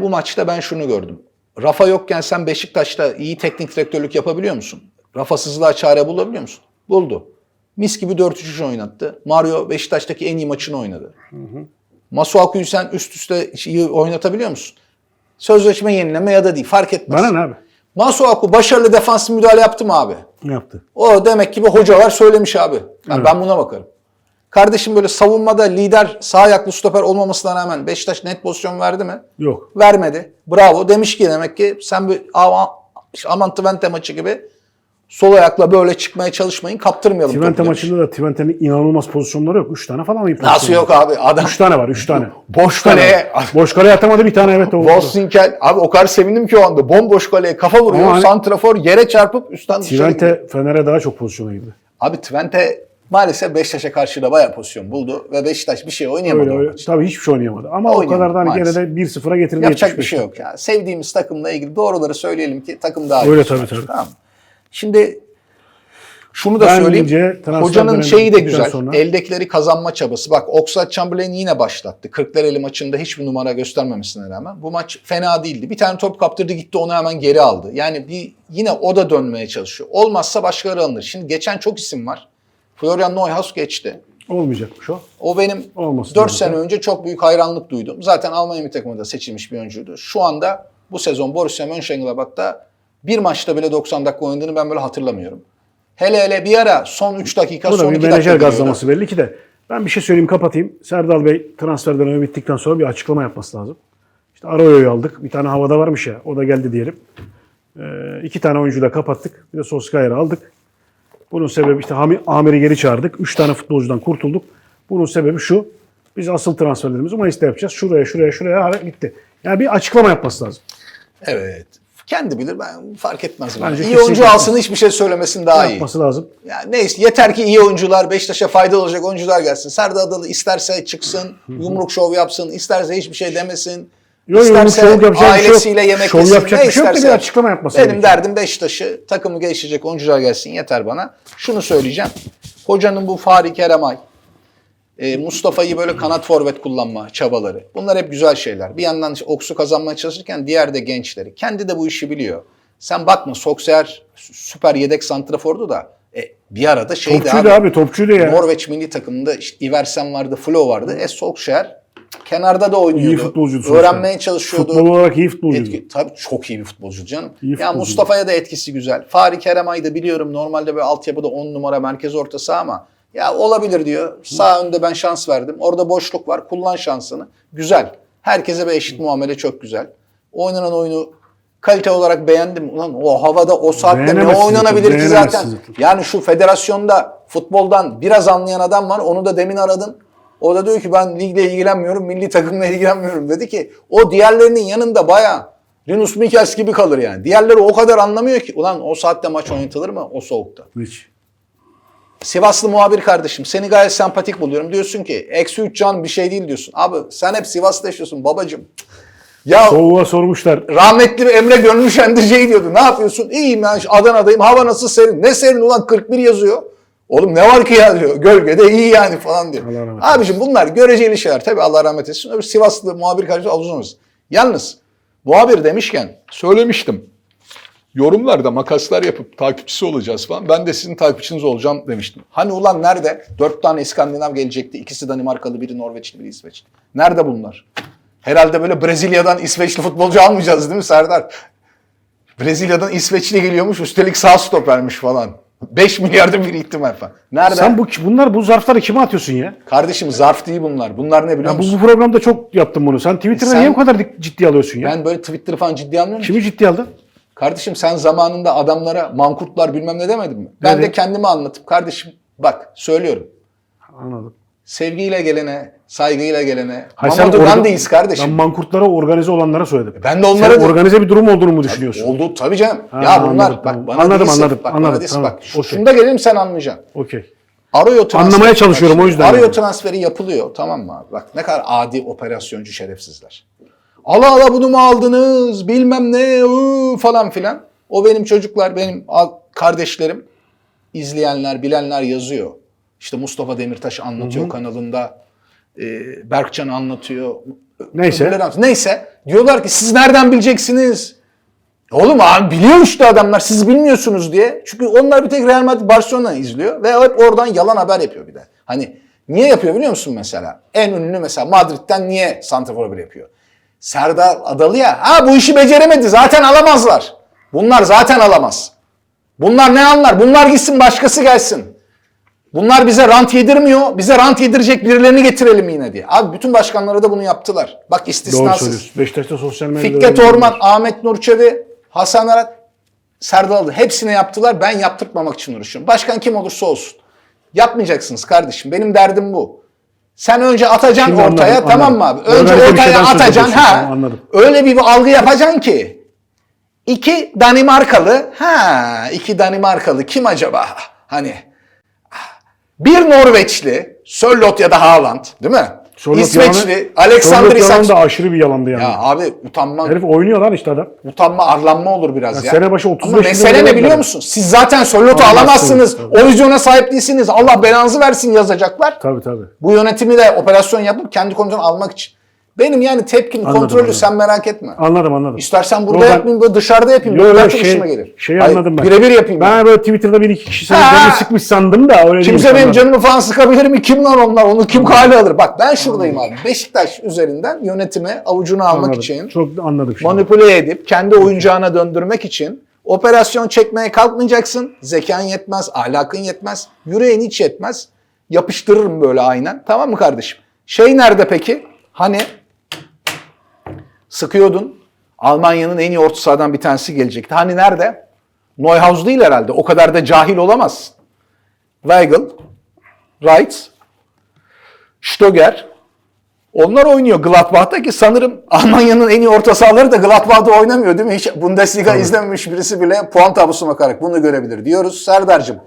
Bu maçta ben şunu gördüm. Rafa yokken sen Beşiktaş'ta iyi teknik direktörlük yapabiliyor musun? Rafasızlığa çare bulabiliyor musun? Buldu. Mis gibi 4-3-3 oynattı. Mario Beşiktaş'taki en iyi maçını oynadı. Masuaku'yu sen üst üste iyi oynatabiliyor musun? Sözleşme yenileme ya da değil fark etmez. Bana ne abi? Masuaku başarılı defans müdahale yaptı mı abi? Yaptı? O demek ki bir hocalar söylemiş abi. Ben, ben buna bakarım. Kardeşim böyle savunmada lider sağ ayaklı stoper olmamasına rağmen Beşiktaş net pozisyon verdi mi? Yok. Vermedi. Bravo. Demiş ki demek ki sen bir Aman Twente maçı gibi sol ayakla böyle çıkmaya çalışmayın. Kaptırmayalım. Twente maçında da Twente'nin inanılmaz pozisyonları yok. 3 tane falan mı? Nasıl yok abi? Adam 3 tane var 3 tane. boş kaleye. Boş kaleye atamadı bir tane evet o. Bostinkel abi o kadar sevindim ki o anda. Bomboş kaleye kafa vuruyor. Ama hani- Santrafor yere çarpıp üstten dışarı gidiyor. Twente Fener'e daha çok pozisyona girdi. Abi Twente maalesef Beşiktaş'a karşı da bayağı pozisyon buldu ve Beşiktaş bir şey oynayamadı Öyle, o öyle. Tabii hiçbir şey oynayamadı. Ama o Oynayamadı, kadar da hani maalesef. geride 1-0'a getirdi. Yapacak bir 75'te. şey yok ya. Sevdiğimiz takımla ilgili doğruları söyleyelim ki takım daha iyi. Öyle tabii, tabii. Tamam. Şimdi şunu da Bence söyleyeyim. transfer Hocanın şeyi de güzel. sonra- Eldekileri kazanma çabası. Bak Oxlade Chamberlain yine başlattı. Kırklareli maçında hiçbir numara göstermemesine rağmen. Bu maç fena değildi. Bir tane top kaptırdı gitti onu hemen geri aldı. Yani bir yine o da dönmeye çalışıyor. Olmazsa başkaları alınır. Şimdi geçen çok isim var. Florian Neuhaus geçti. Olmayacakmış o. O benim Olması 4 lazım. sene önce çok büyük hayranlık duydum. Zaten Almanya milli takımında seçilmiş bir oyuncuydu. Şu anda bu sezon Borussia Mönchengladbach'ta bir maçta bile 90 dakika oynadığını ben böyle hatırlamıyorum. Hele hele bir ara son 3 dakika, Bu da son bir 2 menajer dakika giriyordu. gazlaması belli ki de. Ben bir şey söyleyeyim kapatayım. Serdal Bey transfer dönemi bittikten sonra bir açıklama yapması lazım. İşte Arao'yu aldık. Bir tane havada varmış ya. O da geldi diyelim. Ee, iki tane oyuncu da kapattık. Bir de Soskayer'i aldık. Bunun sebebi işte Hami- Amir'i geri çağırdık. Üç tane futbolcudan kurtulduk. Bunun sebebi şu. Biz asıl transferlerimizi Mayıs'ta yapacağız. Şuraya, şuraya, şuraya hadi gitti. Yani bir açıklama yapması lazım. Evet. Kendi bilir ben fark etmez. Bence iyi kesinlikle. oyuncu alsın hiçbir şey söylemesin daha iyi. Yapması lazım. Yani neyse yeter ki iyi oyuncular, Beşiktaş'a faydalı olacak oyuncular gelsin. Serdar Adalı isterse çıksın, yumruk şov yapsın, isterse hiçbir şey demesin. Yok, yumruk isterse şov yapacak şey ailesiyle yemek Şov yesin. yapacak ne bir şey yok bir açıklama yapması Benim gerekiyor. derdim Beşiktaş'ı takımı geliştirecek oyuncular gelsin yeter bana. Şunu söyleyeceğim. Hocanın bu Fahri Keremay, e, Mustafa'yı böyle kanat forvet kullanma çabaları. Bunlar hep güzel şeyler. Bir yandan Oks'u kazanmaya çalışırken diğer de gençleri. Kendi de bu işi biliyor. Sen bakma Sokser süper yedek santrafordu da e, bir arada şeydi Topçuydu abi, topçuydu ya. Norveç milli takımında işte Iversen vardı, Flo vardı. E Solskjaer kenarda da oynuyordu. İyi futbolcuydu. Öğrenmeye çalışıyordu. Futbol olarak iyi futbolcuydu. Etki, tabii çok iyi bir futbolcu canım. İyi ya. Mustafa'ya da etkisi güzel. Fahri Keremay da biliyorum normalde böyle altyapıda 10 numara merkez ortası ama ya olabilir diyor. Sağ önde ben şans verdim. Orada boşluk var. Kullan şansını. Güzel. Herkese bir eşit muamele çok güzel. Oynanan oyunu kalite olarak beğendim. Ulan o havada o saatte ne oynanabilir ki zaten. Yani şu federasyonda futboldan biraz anlayan adam var. Onu da demin aradım. O da diyor ki ben ligle ilgilenmiyorum, milli takımla ilgilenmiyorum dedi ki o diğerlerinin yanında bayağı Linus Michels gibi kalır yani. Diğerleri o kadar anlamıyor ki. Ulan o saatte maç oynatılır mı o soğukta? Hiç. Sivaslı muhabir kardeşim seni gayet sempatik buluyorum. Diyorsun ki eksi 3 can bir şey değil diyorsun. Abi sen hep Sivas'ta yaşıyorsun babacım. Ya Soğuğa sormuşlar. rahmetli Emre Gönlü Şendirce'yi diyordu. Ne yapıyorsun? İyiyim ben Adana'dayım. Hava nasıl serin? Ne serin ulan 41 yazıyor. Oğlum ne var ki ya diyor. Gölgede iyi yani falan diyor. Abiciğim bunlar göreceli şeyler. Tabii Allah rahmet etsin. Öbür Sivaslı muhabir kardeşim avuzumuz. Yalnız muhabir demişken söylemiştim. Yorumlarda makaslar yapıp takipçisi olacağız falan. Ben de sizin takipçiniz olacağım demiştim. Hani ulan nerede? Dört tane İskandinav gelecekti. İkisi Danimarkalı, biri Norveçli, biri İsveçli. Nerede bunlar? Herhalde böyle Brezilya'dan İsveçli futbolcu almayacağız değil mi Serdar? Brezilya'dan İsveçli geliyormuş. Üstelik sağ stopermiş falan. 5 milyarda bir ihtimal falan. Nerede? Sen bu bunlar bu zarfları kime atıyorsun ya? Kardeşim zarf değil bunlar. Bunlar ne biliyor Ya bu, musun? bu programda çok yaptın bunu. Sen Twitter'da Sen- niye bu kadar dik- ciddi alıyorsun ya? Ben böyle Twitter'ı falan ciddi almıyorum. ki. Kimi ciddi aldın? Kardeşim sen zamanında adamlara mankurtlar bilmem ne demedin mi? Ben Evet. de kendimi anlatıp kardeşim bak söylüyorum. Anladım. Sevgiyle gelene, saygıyla gelene. Hayır, sen Mamadou orga- Gandhi'yiz kardeşim. Ben mankurtlara organize olanlara söyledim. Ben de onlara Sen organize bir durum olduğunu mu düşünüyorsun? Oldu tabii canım. Ha, ya bunlar anladım, bak tamam. bana Anladım, değilsin. anladım, Bak anladım, bana değilsin. tamam. Bak Okey. şunda gelelim sen anlayacaksın. Okey. Arıyor transferi. Anlamaya çalışıyorum, o yüzden Arıyor yani. transferi yapılıyor tamam mı abi? Bak ne kadar adi operasyoncu şerefsizler. Ala ala bunu mu aldınız bilmem ne ıı, falan filan. O benim çocuklar benim al- kardeşlerim izleyenler bilenler yazıyor. İşte Mustafa Demirtaş anlatıyor kanalında. e, Berkcan anlatıyor. Neyse. Neyse. Diyorlar ki siz nereden bileceksiniz? Oğlum abi biliyor işte adamlar siz bilmiyorsunuz diye. Çünkü onlar bir tek Real Madrid Barcelona izliyor ve hep oradan yalan haber yapıyor bir de. Hani niye yapıyor biliyor musun mesela? En ünlü mesela Madrid'den niye Santrafor yapıyor? Serdar Adalı ya. Ha bu işi beceremedi zaten alamazlar. Bunlar zaten alamaz. Bunlar ne anlar? Bunlar gitsin başkası gelsin. Bunlar bize rant yedirmiyor. Bize rant yedirecek birilerini getirelim yine diye. Abi bütün başkanları da bunu yaptılar. Bak Doğru istisnasız. söylüyorsun. Beşiktaş'ta sosyal medyada... Fikret Orman, Ahmet Nurçevi, Hasan Arat, Serdal Adalı hepsini yaptılar. Ben yaptırtmamak için uğraşıyorum. Başkan kim olursa olsun. Yapmayacaksınız kardeşim. Benim derdim bu. Sen önce atacaksın Şimdi ortaya anladım, tamam mı anladım. abi? Önce Organize bir ortaya şeyden söz atacaksın ediyorsun, ha. tamam, anladım. Öyle bir algı yapacaksın ki. İki Danimarkalı. Ha, iki Danimarkalı kim acaba? Hani bir Norveçli, Sörloth ya da Haaland, değil mi? Sörloth İsveçli, yalanı- Alexander Isak. da aşırı bir yalandı yani. Ya abi utanma, Herif oynuyor lan işte adam. utanma, arlanma olur biraz Ya ya. sene başı 35 Ama mesele ne biliyor musun? Siz zaten Sörloth'u Alamazsınız, alamazsınız. O vizyona sahip değilsiniz. Allah belanızı versin yazacaklar. Tabii tabii. Bu yönetimi de operasyon yapıp kendi kontrolünü almak için. Benim yani tepkim, Anladım, kontrolü anladım. sen merak etme. Anladım anladım. İstersen burada Yo, yapmayayım, böyle dışarıda yapayım. Yo, yo, şey- işime gelir. şeyi Hayır, anladım ben. Birebir yapayım. Ben böyle Twitter'da bir iki kişi senin Ha! canını sıkmış sandım da öyle Kimse benim canımı falan sıkabilir mi? Kim lan onlar? Onu kim kale alır? Bak ben şuradayım abi. Beşiktaş üzerinden yönetime avucunu almak Anladım. için Çok anladım şimdi. manipüle edip kendi oyuncağına döndürmek için operasyon çekmeye kalkmayacaksın. Zekan yetmez, ahlakın yetmez, yüreğin hiç yetmez. Yapıştırırım böyle aynen. Tamam mı kardeşim? Şey nerede peki? Hani sıkıyordun. Almanya'nın en iyi orta sahadan bir tanesi gelecekti. Hani nerede? Neuhaus değil herhalde. O kadar da cahil olamaz. Weigl, Reitz, Stoger, onlar oynuyor Gladbach'ta ki sanırım Almanya'nın en iyi orta sahaları da Gladbach'ta oynamıyor değil mi? Hiç Bundesliga izlememiş birisi bile puan tablosuna bakarak bunu görebilir diyoruz. Serdar'cığım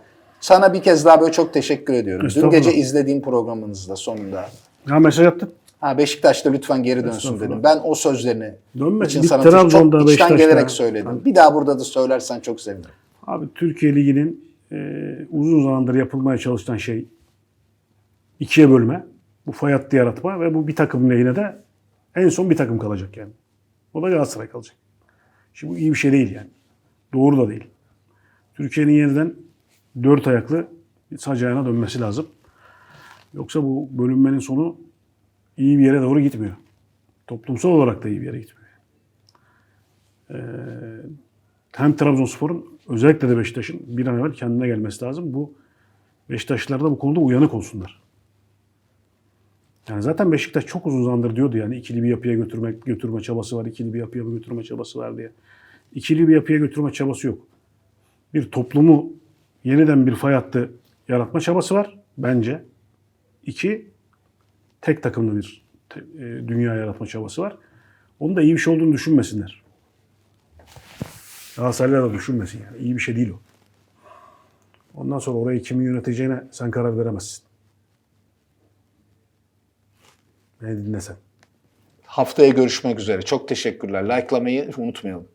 sana bir kez daha böyle çok teşekkür ediyorum. Dün gece izlediğim programınızda sonunda. Ya mesaj attın. Ha Beşiktaş'ta lütfen geri dönsün dedim. Ben o sözlerini Dönmesin. için Bir sana Trabzon'da, çok içten Beşiktaş'ta- gelerek söyledim. Bir daha burada da söylersen çok sevinirim. Abi Türkiye Ligi'nin e, uzun zamandır yapılmaya çalışılan şey ikiye bölme. Bu fay hattı yaratma ve bu bir takım lehine de en son bir takım kalacak yani. O da Galatasaray kalacak. Şimdi bu iyi bir şey değil yani. Doğru da değil. Türkiye'nin yeniden dört ayaklı sac ayağına dönmesi lazım. Yoksa bu bölünmenin sonu iyi bir yere doğru gitmiyor. Toplumsal olarak da iyi bir yere gitmiyor. Ee, hem Trabzonspor'un özellikle de Beşiktaş'ın bir an evvel kendine gelmesi lazım. Bu Beşiktaşlılar da bu konuda uyanık olsunlar. Yani zaten Beşiktaş çok uzun zamandır diyordu yani ikili bir yapıya götürmek götürme çabası var, ikili bir yapıya götürme çabası var diye. İkili bir yapıya götürme çabası yok. Bir toplumu yeniden bir fay hattı yaratma çabası var bence. İki, tek takımlı bir e, dünya yaratma çabası var. Onu da iyi bir şey olduğunu düşünmesinler. Galatasaraylar da düşünmesin yani. İyi bir şey değil o. Ondan sonra orayı kimin yöneteceğine sen karar veremezsin. Beni dinle sen. Haftaya görüşmek üzere. Çok teşekkürler. Like'lamayı unutmayalım.